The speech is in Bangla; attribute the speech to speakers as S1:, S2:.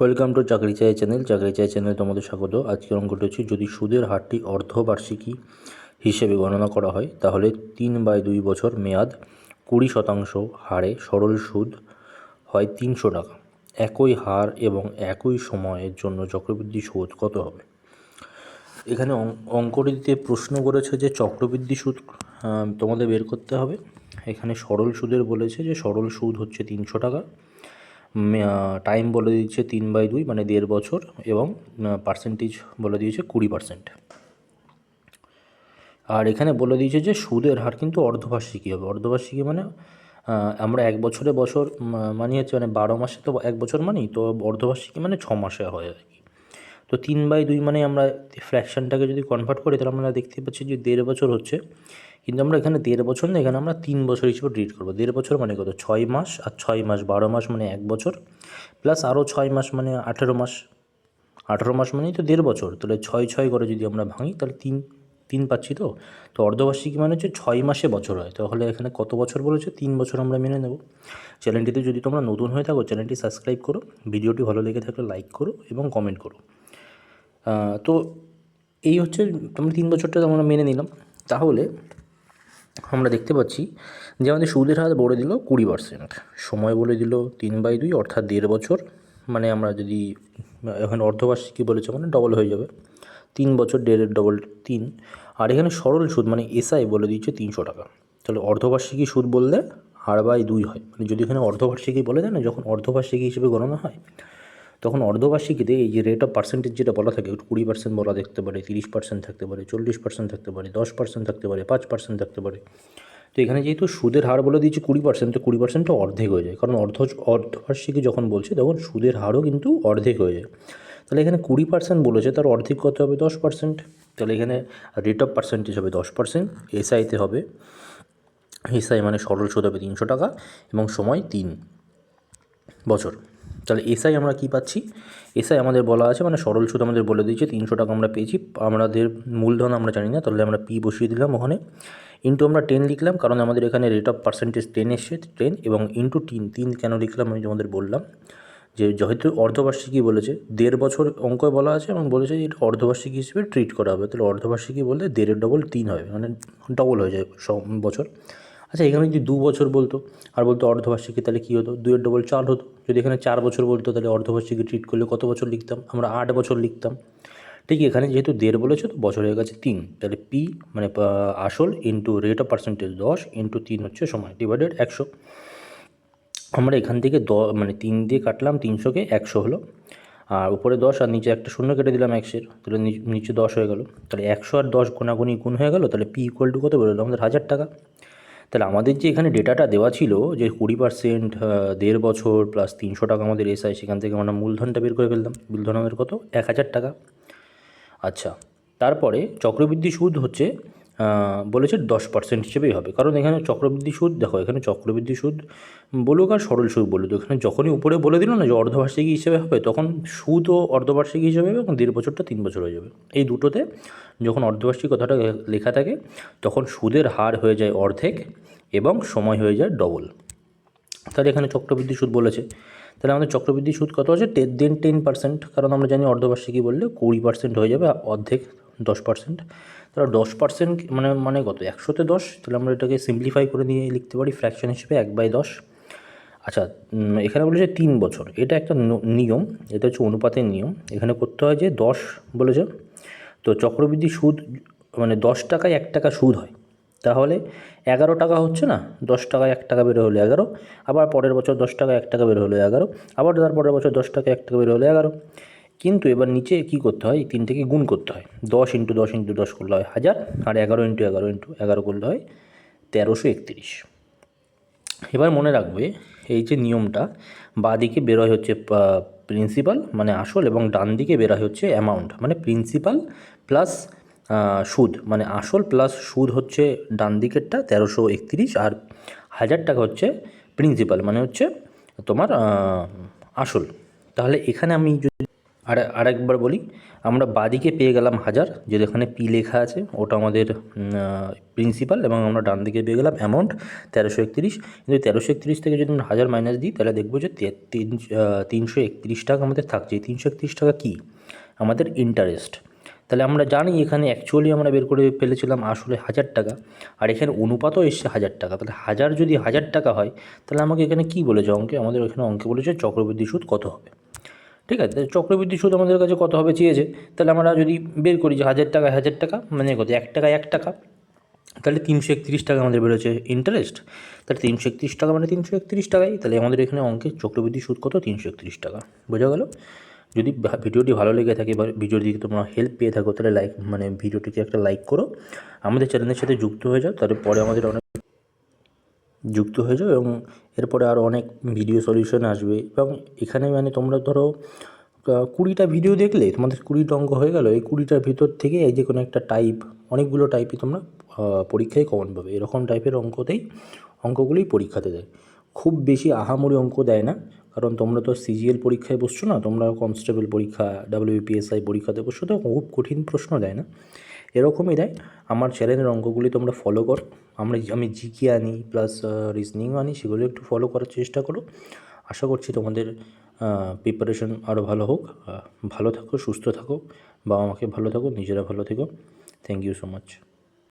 S1: ওয়েলকাম টু চাকরি চাই চ্যানেল, চাকরি চাই চ্যানেলে তোমাদের স্বাগত। আজকের অঙ্কটি হচ্ছে যদি সুদের হারটি অর্ধবার্ষিকী হিসেবে গণনা করা হয়, তাহলে তিন বাই দুই বছর মেয়াদ কুড়ি শতাংশ হারে সরল সুদ হয় তিনশো টাকা। একই হার এবং একই সময়ের জন্য চক্রবৃদ্ধি সুদ কত হবে? এখানে অঙ্কটিতে প্রশ্ন করেছে যে চক্রবৃদ্ধি সুদ তোমাদের বের করতে হবে। এখানে সরল সুদের বলেছে যে সরল সুদ হচ্ছে তিনশো টাকা। টাইম বলে দিচ্ছে তিন বাই দুই মানে দেড় বছর এবং পার্সেন্টেজ বলে দিয়েছে কুড়ি পার্সেন্ট আর এখানে বলে দিয়েছে যে সুদের হার কিন্তু অর্ধবার্ষিকী হবে। অর্ধবার্ষিকী মানে আমরা এক বছরে বছর মানি হচ্ছে মানে বারো মাসে তো এক বছর মানি তো অর্ধবার্ষিকী মানে ছ মাসে হয় আর কি। তো তিন বাই দুই মানে আমরা ফ্র্যাকশনটাকে যদি কনভার্ট করি, তাহলে আমরা দেখতে পাচ্ছি যে দেড় বছর হচ্ছে। কিন্তু আমরা এখানে দেড় বছর না, এখানে আমরা তিন বছর হিসেবে ট্রিট করব। দেড় বছর মানে কত? ছয় মাস আর ছয় মাস, বারো মাস মানে এক বছর। প্লাস আরও ছয় মাস মানে আঠেরো মাস। আঠেরো মাস মানেই তো দেড় বছর। তাহলে ছয় ছয় করে যদি আমরা ভাঙি, তাহলে তিন তিন পাচ্ছি তো? তো অর্ধবার্ষিকী মানে হচ্ছে ছয় মাসে বছর হয়। তাহলে এখানে কত বছর বলেছে? তিন বছর আমরা মেনে নেব। চ্যানেলটিতে যদি তোমরা নতুন হয়ে থাকো, চ্যানেলটি সাবস্ক্রাইব করো। ভিডিওটি ভালো লেগে থাকলে লাইক করো এবং কমেন্ট করো। তো এই হচ্ছে তোমরা তিন বছরটা আমরা মেনে নিলাম। তাহলে আমরা দেখতে পাচ্ছি যে আমাদের সুদের হার বলে দিল কুড়ি পার্সেন্ট সময় বলে দিল তিন বাই দুই, অর্থাৎ দেড় বছর। মানে আমরা যদি এখানে অর্ধবার্ষিকী বলেছে মানে ডবল হয়ে যাবে। তিন বছর দেড়ের ডবল তিন। আর এখানে সরল সুদ মানে এসআই বলে দিচ্ছে তিনশো টাকা। তাহলে অর্ধবার্ষিকী সুদ বললে আর বাই দুই হয়। মানে যদি এখানে অর্ধবার্ষিকী বলে দেয় না যখন অর্ধবার্ষিকী হিসেবে গণনা হয় তখন অর্ধবার্ষিকীতে এই যে রেট অফ পার্সেন্টেজ যেটা বলা থাকে কুড়ি পার্সেন্ট বলা থাকতে পারে, তিরিশ পার্সেন্ট থাকতে পারে, চল্লিশ পার্সেন্ট থাকতে পারে, দশ পার্সেন্ট থাকতে পারে, পাঁচ পার্সেন্ট থাকতে পারে। তো এখানে যেহেতু সুদের হার বলে দিয়েছে কুড়ি পার্সেন্ট তো কুড়ি পার্সেন্টটা অর্ধেক হয়ে যায়। কারণ অর্ধ, অর্ধবার্ষিকী যখন বলছে, তখন সুদের হারও কিন্তু অর্ধেক হয়ে যায়। তাহলে এখানে কুড়ি পার্সেন্ট বলেছে, তার অর্ধেক কত হবে? দশ পার্সেন্ট তাহলে এখানে রেট অফ পার্সেন্টেজ হবে দশ পার্সেন্ট এসআইতে হবে। এসআই মানে সরল সুদ হবে তিনশো টাকা, এবং সময় তিন। বছর। তাহলে এসআই আমরা কি পাচ্ছি? এসআই আমাদের বলা আছে মানে সরল সুদ আমাদের বলে দিয়েছে, তিনশো টাকা আমরা পেয়েছি। আমাদের মূলধন আমরা জানি না, তাহলে আমরা পি বসিয়ে দিলাম ওখানে। ইন্টু আমরা টেন লিখলাম, কারণ আমাদের এখানে রেট অফ পার্সেন্টেজ টেন এসছে টেন এবং ইন্টু তিন তিন কেন লিখলাম আমি তোমাদের বললাম। যে যেহেতু অর্ধবার্ষিকী বলেছে, দেড় বছর অঙ্ক বলা আছে এবং বলেছে যে এটা অর্ধবার্ষিকী হিসেবে ট্রিট করা হবে। তাহলে অর্ধবার্ষিকী বললে দেড়ের ডবল তিন হবে মানে ডবল হয়ে যায় সব বছর। আচ্ছা এখানে যদি দু বছর বলতো, আর বলতো অর্ধবার্ষিকী, তাহলে কী হতো? দুইয়ের ডবল চার হতো। যদি এখানে চার বছর বলতো, তাহলে অর্ধবার্ষিকী ট্রিট করলে কত বছর লিখতাম? আমরা আট বছর লিখতাম। ঠিক এখানে যেহেতু দেড় বলেছে, তো বছর হয়ে গেছে তিন। তাহলে পি মানে আসল ইন্টু রেট অফ পার্সেন্টেজ দশ ইন্টু তিন হচ্ছে সময় ডিভাইডেড একশো। আমরা এখান থেকে দ মানে তিন দিয়ে কাটলাম তিনশোকে, একশো হলো। আর উপরে দশ আর নিচে একটা শূন্য কেটে দিলাম একশের। তাহলে নিচ- দশ হয়ে গেল। তাহলে একশো আর দশ গোনাগুনি গুণ হয়ে গেল, তাহলে পি ইকুয়াল টু কত বেরোলো আমাদের হাজার টাকা। তাহলে আমাদের যে এখানে ডেটাটা দেওয়া ছিল যে কুড়ি পার্সেন্ট দেড় বছর প্লাস তিনশো টাকা আমাদের এসআই সেখান থেকে আমরা মূলধনটা বের করে ফেললাম। মূলধন আমাদের কত? এক হাজার টাকা। আচ্ছা তারপরে চক্রবৃদ্ধি সুদ হচ্ছে বলেছে দশ পার্সেন্ট হিসেবেই হবে। কারণ এখানে চক্রবৃদ্ধি সুদ, দেখো এখানে চক্রবৃদ্ধি সুদ বলুক আর সরল সুদ বলুক। এখানে যখনই উপরে বলে দিল না যে অর্ধবার্ষিকী হিসেবে হবে, তখন সুদও অর্ধবার্ষিকী হিসেবে হবে এবং দেড় বছরটা তিন বছর হয়ে যাবে। এই দুটোতে যখন অর্ধবার্ষিক কথাটা লেখা থাকে, তখন সুদের হার হয়ে যায় অর্ধেক এবং সময় হয়ে যায় ডবল তাহলে এখানে চক্রবৃদ্ধি সুদ বলেছে। তাহলে আমাদের চক্রবৃদ্ধি সুদ কত আছে? টেন দেন টেন পার্সেন্ট কারণ আমরা জানি অর্ধবার্ষিকী বললে কুড়ি পার্সেন্ট হয়ে যাবে, অর্ধেক দশ পার্সেন্ট তাহলে দশ পার্সেন্ট মানে মানে কত? একশোতে দশ? তাহলে আমরা এটাকে সিম্পলিফাই করে নিয়ে লিখতে পারি ফ্র্যাকশন হিসেবে এক বাই দশ। আচ্ছা এখানে বলেছে তিন বছর। এটা একটা নিয়ম, এটা হচ্ছে অনুপাতের নিয়ম। এখানে করতে হয় যে দশ বলেছে। তো চক্রবৃদ্ধি সুদ মানে দশ টাকায় এক টাকা সুদ হয়। তাহলে এগারো টাকা হচ্ছে না, দশ টাকায় এক টাকা বেরো হলো এগারো। আবার পরের বছর দশ টাকা এক টাকা বেরো হলো এগারো। আবার তার পরের বছর দশ টাকা এক টাকা বেরো হলো এগারো। কিন্তু এবার নিচে কি করতে হয়? এই তিনটেকে গুণ করতে হয়। দশ ইন্টু দশ ইন্টু দশ করলে হয় হাজার, আর এগারো ইন্টু এগারো ইন্টু এগারো করলে হয় তেরোশো একত্রিশ। এবার মনে রাখবে এই যে নিয়মটা, বাঁ দিকে বেরোয় হচ্ছে প্রিন্সিপাল মানে আসল, এবং ডান দিকে বেরোয় হচ্ছে অ্যামাউন্ট মানে প্রিন্সিপাল প্লাস সুদ মানে আসল প্লাস সুদ হচ্ছে ডান দিকেরটা তেরোশো একত্রিশ, আর হাজার টাকা হচ্ছে প্রিন্সিপাল মানে হচ্ছে তোমার আসল। তাহলে এখানে আমি আর আরেকবার বলি, আমরা বাদিকে পেয়ে গেলাম হাজার যে এখানে পি লেখা আছে, ওটা আমাদের প্রিন্সিপাল এবং আমরা ডান দিকে পেয়ে গেলাম অ্যামাউন্ট তেরোশো একত্রিশ। কিন্তু তেরোশো একত্রিশ থেকে যদি আমরা হাজার মাইনাস দিই, তাহলে দেখব যে তিন তিনশো একত্রিশ টাকা আমাদের থাকছে। এই তিনশো একত্রিশ টাকা কী? আমাদের ইন্টারেস্ট তাহলে আমরা জানি এখানে অ্যাকচুয়ালি আমরা বের করে ফেলেছিলাম আসলে হাজার টাকা, আর এখানে অনুপাতও এসছে হাজার টাকা। তাহলে হাজার যদি হাজার টাকা হয়, তাহলে আমাকে এখানে কী বলেছে? অঙ্কে, আমাদের এখানে অঙ্কে বলেছে চক্রবৃদ্ধি সুদ কত হবে? ঠিক আছে? চক্রবৃদ্ধি সুদ আমাদের কাছে কত হবে চেয়েছে? তাহলে আমরা যদি বের করি যে হাজার টাকা হাজার টাকা মানে কত? এক টাকা এক টাকা। তাহলে তিনশো একত্রিশ টাকা আমাদের বেরোচ্ছে ইন্টারেস্ট তাহলে তিনশো একত্রিশ টাকা মানে তিনশো একত্রিশ টাকাই। তাহলে আমাদের এখানে অঙ্কে চক্রবৃদ্ধি সুদ কত? তিনশো একত্রিশ টাকা। বোঝা গেল? যদি ভিডিওটি ভালো লেগে থাকে বা ভিডিওর দিকে তোমরা হেল্প পেয়ে থাকো, তাহলে লাইক মানে ভিডিওটিকে একটা লাইক করো। আমাদের চ্যানেলের সাথে যুক্ত হয়ে যাও, তারপরে আমাদের অনেক যুক্ত হয়ে যাও এবং এরপরে আরও অনেক ভিডিও সলিউশন আসবে এবং এখানে মানে তোমরা ধরো কুড়িটা ভিডিও দেখলে তোমাদের কুড়িটা অঙ্ক হয়ে গেল, এই কুড়িটার ভিতর থেকে এই যে কোনো একটা টাইপ অনেকগুলো টাইপই তোমরা পরীক্ষায় কমন পাবে। এরকম টাইপের অঙ্কতেই, অঙ্কগুলোই পরীক্ষাতে দেয়। খুব বেশি আহামরি অঙ্ক দেয় না, কারণ তোমরা তো সিজিএল পরীক্ষায় বসছো না তোমরা কনস্টেবল পরীক্ষা ডাব্লিউপিএসআই পরীক্ষাতে বসছো, তো খুব কঠিন প্রশ্ন দেয় না। এরকমই দেয় আমার চ্যানেলের অঙ্কগুলি তোমরা ফলো করো। আমরা আমি জিকে আনি প্লাস রিজনিংও আনি, সেগুলো একটু ফলো করার চেষ্টা করো। আশা করছি তোমাদের প্রিপারেশন আরও ভালো হোক। ভালো থাকো, সুস্থ থাকো বাবা মাকে ভালো থাকো, নিজেরা ভালো থেকো। Thank you so much